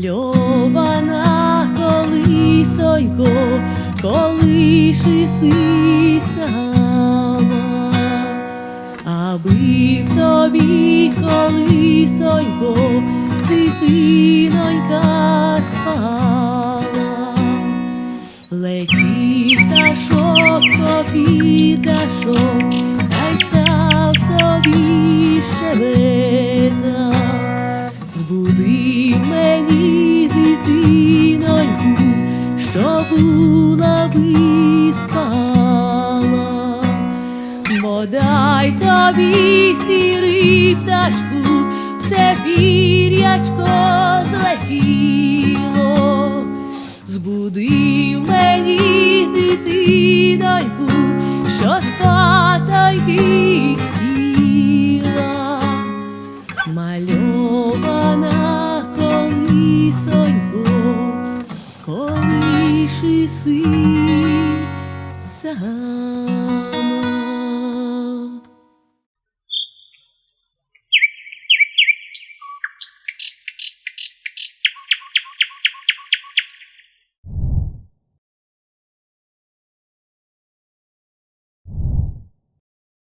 Мальована колисонько, колиши сама, аби в тобі колисонько, дитинонька спала, летів пташок, попідашок, та й став собі щебета, збуди. Мені дитиноньку, що була би спала. Бодай тобі сірий пташку, все пір'ячко злетіло, збудив мені дитиноньку, що спатайки хотіла. Мальована пісонько, колиши син сама.